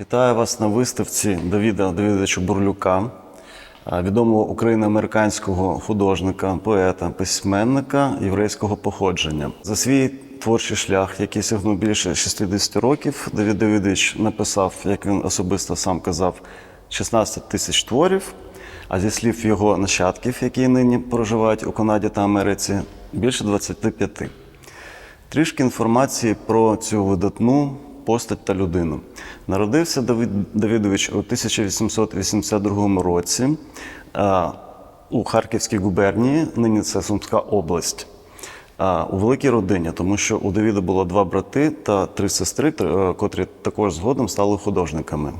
Вітаю вас на виставці Давіда Давидовича Бурлюка, відомого україно-американського художника, поета, письменника єврейського походження. За свій творчий шлях, який сягнув більше 60 років, Давід Давидович написав, як він особисто сам казав, 16 тисяч творів. А зі слів його нащадків, які нині проживають у Канаді та Америці, більше 25. Трішки інформації про цю видатну постать та людину. Народився Давид Давидович у 1882 році у Харківській губернії, нині це Сумська область, у великій родині, тому що у Давіда було два брати та три сестри, е, котрі також згодом стали художниками.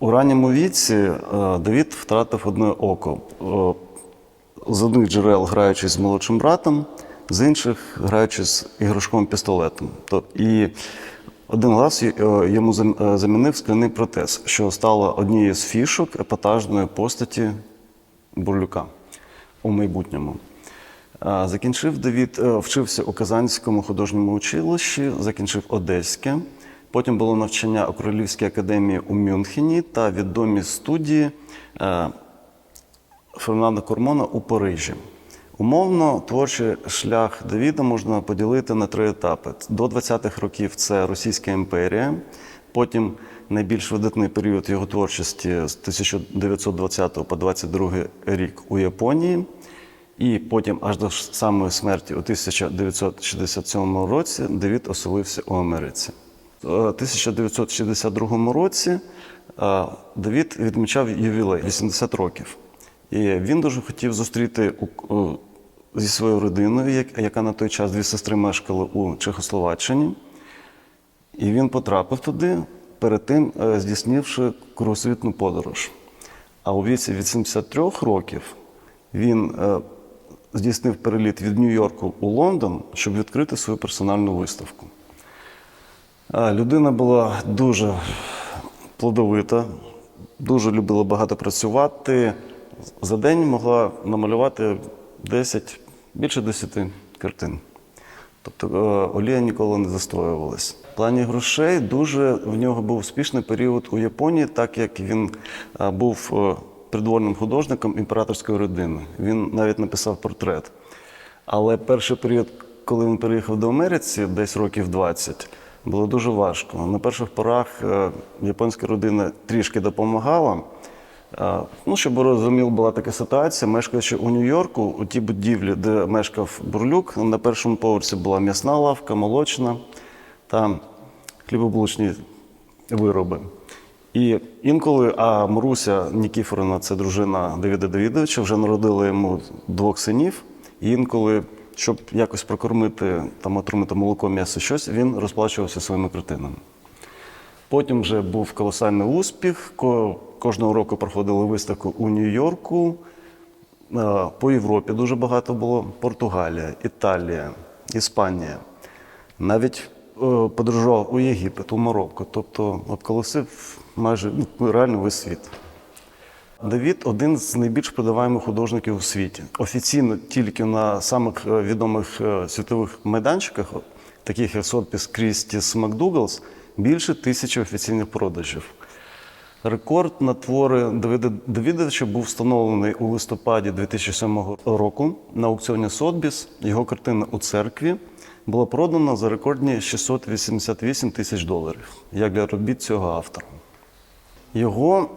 У ранньому віці е, Давід втратив одне око. Е, З одних джерел граючи з молодшим братом, з інших граючи з іграшковим пістолетом. То, і один глаз е, йому е, замінив скляний протез, що стало однією з фішок епатажної постаті Бурлюка у майбутньому. Закінчив Давід, е, вчився у Казанському художньому училищі, закінчив Одеське. Потім було навчання у Королівській академії у Мюнхені та відомі студії е, Фернанда Кормона у Парижі. Умовно, творчий шлях Давіда можна поділити на три етапи. До 20-х років це Російська імперія, потім найбільш видатний період його творчості з 1920 по 22 рік у Японії, і потім аж до самої смерті у 1967 році Давід оселився у Америці. У 1962 році е, Давід відмічав ювілей 80 років. І він дуже хотів зустріти у- зі своєю родиною, яка на той час дві сестри мешкали у Чехословаччині. І він потрапив туди, перед тим е, здійснивши кругосвітну подорож. А у віці від 73 років він е, здійснив переліт від Нью-Йорку у Лондон, щоб відкрити свою персональну виставку. Людина була дуже плодовита, дуже любила багато працювати. За день могла намалювати 10, більше 10 картин. Тобто е, олія ніколи не застоювалась. В плані грошей дуже в нього був успішний період у Японії, так як він е, був е, придворним художником імператорської родини. Він навіть написав портрет. Але перший період, коли він переїхав до Америці, десь років 20, було дуже важко. На перших порах японська родина трішки допомагала. Ну, щоб ви розуміли, була така ситуація. Мешкаючи у Нью-Йорку, у тій будівлі, де мешкав Бурлюк, на першому поверсі була м'ясна лавка, молочна та хлібобулочні вироби. І інколи, а Маруся Нікіфорівна, це дружина Давіда Давідовича, вже народила йому двох синів. І інколи, щоб якось прокормити там, отримати молоко, м'ясо, щось, він розплачувався своїми картинами. Потім вже був колосальний успіх. Кожного року проходили виставку у Нью-Йорку. Е, По Європі дуже багато було. Португалія, Італія, Іспанія. Навіть е, подорожував у Єгипет, у Марокко. Тобто обколосив майже ну, реально весь світ. Давід один з найбільш продаваємих художників у світі. Офіційно тільки на самих е, відомих світових майданчиках, таких як Сотпіс, Крістіс, Макдугалс, більше тисячі офіційних продажів. Рекорд на твори Давидовича був встановлений у листопаді 2007 року на аукціоні Сотбіс. Його картина у церкві була продана за рекордні 688 тисяч доларів, як для робіт цього автора. Його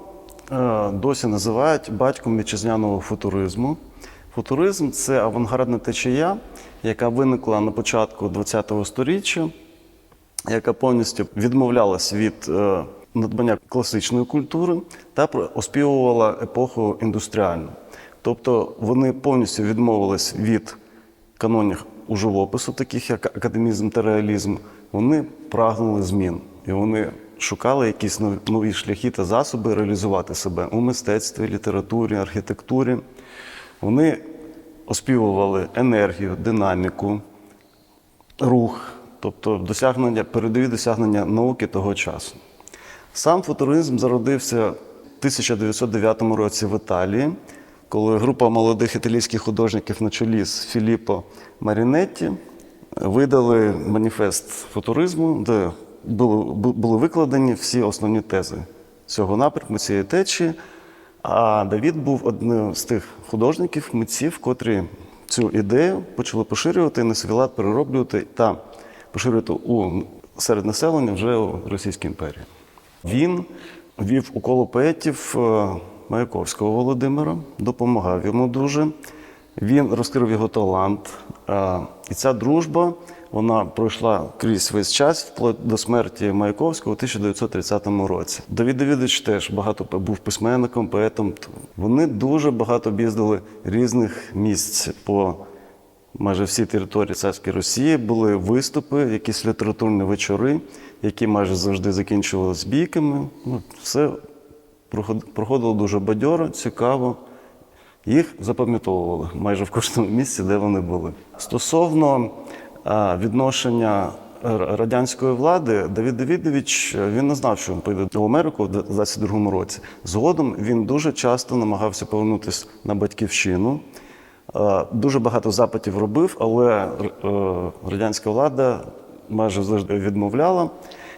е, досі називають батьком вітчизняного футуризму. Футуризм це авангардна течія, яка виникла на початку ХХ століття, яка повністю відмовлялась від е, надбання класичної культури та оспівувала епоху індустріальну. Тобто вони повністю відмовились від канонів у живопису, таких як академізм та реалізм. Вони прагнули змін і вони шукали якісь нові- шляхи та засоби реалізувати себе у мистецтві, літературі, архітектурі. Вони оспівували енергію, динаміку, рух, тобто досягнення, передові досягнення науки того часу. Сам футуризм зародився в 1909 році в Італії, коли група молодих італійських художників на чолі з Філіппо Марінетті видали маніфест футуризму, де були, були викладені всі основні тези цього напрямку, цієї течії. А Давід був одним з тих художників, митців, котрі цю ідею почали поширювати, несвілат перероблювати та поширювати у серед населення вже у Російській імперії. Він вів у коло поетів е, Маяковського Володимира, допомагав йому дуже. Він розкрив його талант. е, І ця дружба вона пройшла крізь весь час, вплоть до смерті Маяковського у 1930 році. Давід Давідович теж багато був письменником, поетом. Вони дуже багато об'їздили різних місць по майже всій території царської Росії. Були виступи, якісь літературні вечори, які майже завжди закінчувалися бійками. Ну, все проходило дуже бадьоро, цікаво. Їх запам'ятовували майже в кожному місці, де вони були. Стосовно відношення радянської влади, Давид Давидович е, він не знав, що він поїде до Америку в 22-му році. Згодом він дуже часто намагався повернутися на батьківщину. Е, Дуже багато запитів робив, але е, радянська влада майже завжди відмовляла.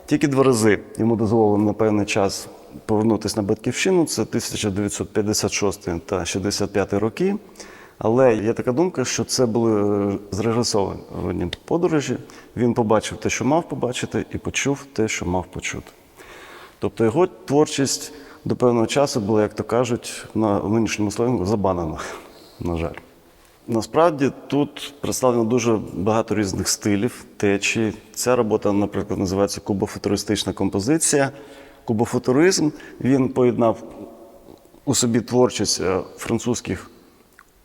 Тільки два рази йому дозволили на певний час повернутися на батьківщину. Це 1956 та 65 роки. Але є така думка, що це були е, зрежисовані подорожі. Він побачив те, що мав побачити, і почув те, що мав почути. Тобто його творчість до певного часу була, як то кажуть, на нинішньому сленгу забанена, на жаль. Насправді тут представлено дуже багато різних стилів, течій. Ця робота, наприклад, називається кубофутуристична композиція. Кубофутуризм він поєднав у собі творчість е, французьких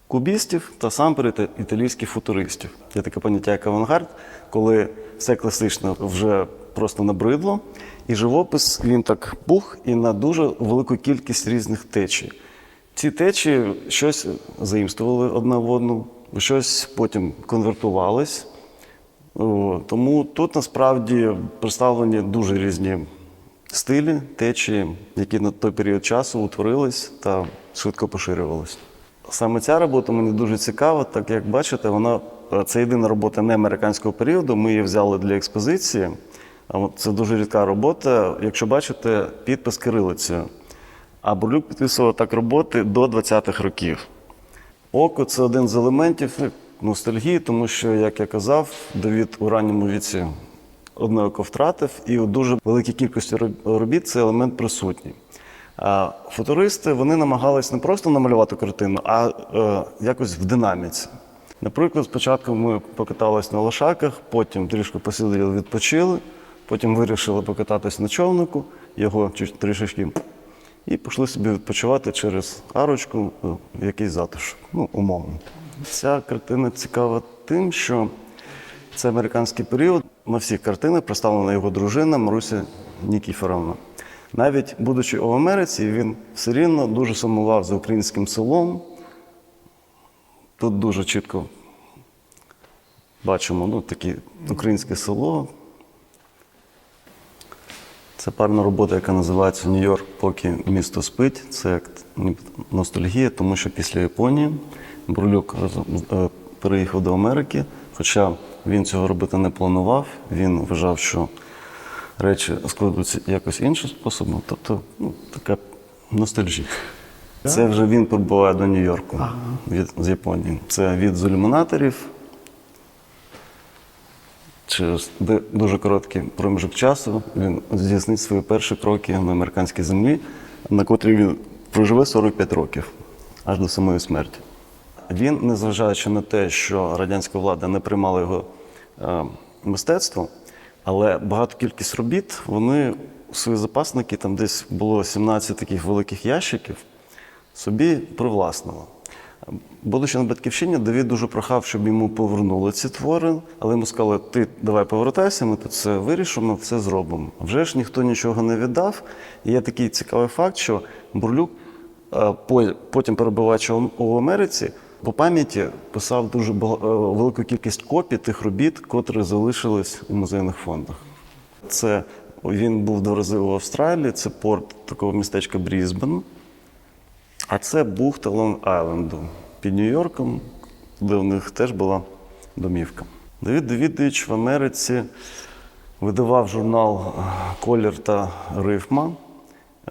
кубістів та сам перед італійських футуристів. Є таке поняття як авангард, коли все класично вже просто набридло, і живопис він так пух і на дуже велику кількість різних течій. Ці течії щось заімствували одна в одну, щось потім конвертувались. Тому тут насправді представлені дуже різні стилі, течії, які на той період часу утворились та швидко поширювались. Саме ця робота мені дуже цікава, так як бачите, вона це єдина робота не американського періоду. Ми її взяли для експозиції. А Це дуже рідка робота. Якщо бачите, підпис кирилицею. А Бурлюк підписував так роботи до 20-х років. Око це один з елементів ну, ностальгії, тому що, як я казав, Давід у ранньому віці одне око втратив, і у дуже великій кількості роб- робіт цей елемент присутній. А футуристи вони намагались не просто намалювати картину, а е, якось в динаміці. Наприклад, спочатку ми покатались на лошаках, потім трішки посиділи, відпочили, потім вирішили покататись на човнику, його трішечки і пішли собі відпочивати через арочку е, в якийсь затишок, ну, умовно. Ця картина цікава тим, що це американський період. На всіх картинах представлена його дружина Маруся Нікіфоровна. Навіть будучи у Америці, він все рівно дуже сумував за українським селом. Тут дуже чітко бачимо ну, таке українське село, це парна робота, яка називається Нью-Йорк, поки місто спить. Це як ностальгія, тому що після Японії Бурлюк е, переїхав до Америки. Хоча він цього робити не планував. Він вважав, що речі складуться якось іншим способом. Тобто, ну, така ностальжія. Це вже він прибуває до Нью-Йорку від, з Японії. Це від з ілюмінаторів. Через дуже короткий проміжок часу він здійснить свої перші кроки на американській землі, на котрій він проживе 45 років, аж до самої смерті. Він, незважаючи на те, що радянська влада не приймала його е, мистецтво, але багато кількість робіт, вони свої запасники, там десь було 17 таких великих ящиків, собі привласнило. Будучи на батьківщині, Давід дуже прохав, щоб йому повернули ці твори, але йому сказали, ти давай повертайся, ми тут все вирішимо, все зробимо. Вже ж ніхто нічого не віддав. І є такий цікавий факт, що Бурлюк, е, потім перебуваючи у- Америці, по пам'яті писав дуже е, велику кількість копій тих робіт, котрі залишились у музейних фондах. Це він був два рази у Австралії, це порт такого містечка Брізбен. А це бухта Лонг-Айленду під Нью-Йорком, де у них теж була домівка. Давід Давідович в Америці Видавав журнал е, Колір та рифма.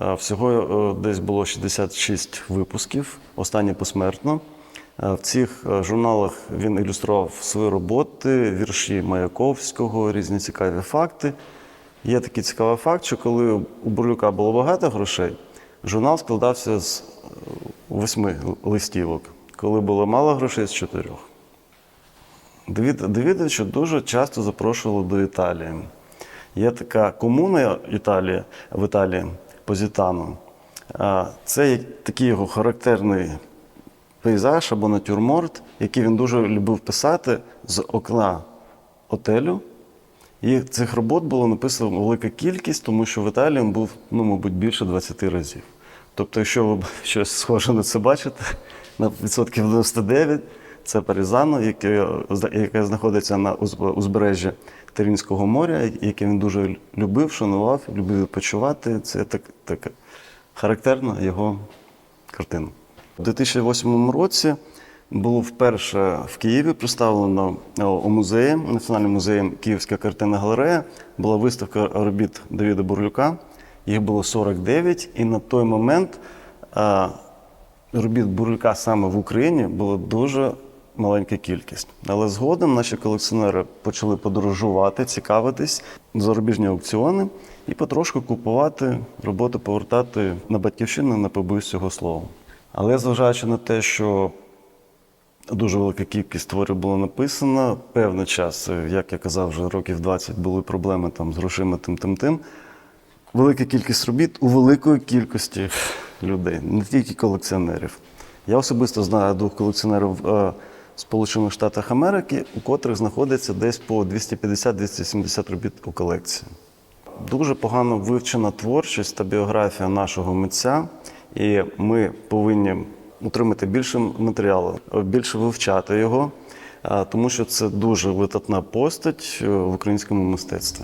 Е, Всього е, десь було 66 випусків, останнє посмертно. В цих журналах він ілюстрував свої роботи, вірші Маяковського, різні цікаві факти. Є такий цікавий факт, що коли у Бурлюка було багато грошей, журнал складався з е, восьми листівок. Коли було мало грошей з чотирьох. Давід Давідовича дуже часто запрошували до Італії. Є така комуна Італії, в Італії Позітано. Це такий його характерний пейзаж або натюрморт, який він дуже любив писати з окна отелю. І цих робот було написано велика кількість, тому що в Італії він був, ну, мабуть, більше 20 разів. Тобто, якщо ви щось схоже на це бачите, на відсотків 99 це Парізано, яке, яке знаходиться на узб- узбережжі Терінського моря, яке він дуже любив, шанував, любив відпочивати. Це так, так характерна його картина. У 2008 році було вперше в Києві представлено е, у музеї, Національним музеєм Київська картинна галерея. Була виставка робіт Давіда Бурлюка. Їх було 49, і на той момент е, робіт Бурлюка саме в Україні було дуже маленька кількість. Але згодом наші колекціонери почали подорожувати, цікавитись зарубіжні аукціони і потрошку купувати роботи, повертати на батьківщину, не побоюсь цього слова. Але зважаючи на те, що дуже велика кількість творів було написано, певний час, як я казав, вже років 20 були проблеми там з грошима, тим, тим, тим. Велика кількість робіт у великої кількості людей, не тільки колекціонерів. Я особисто знаю двох колекціонерів е, Сполучених Штатах Америки, у котрих знаходиться десь по 250-270 робіт у колекції. Дуже погано вивчена творчість та біографія нашого митця, і ми повинні отримати більше матеріалу, більше вивчати його, тому що це дуже витатна постать е, в українському мистецтві.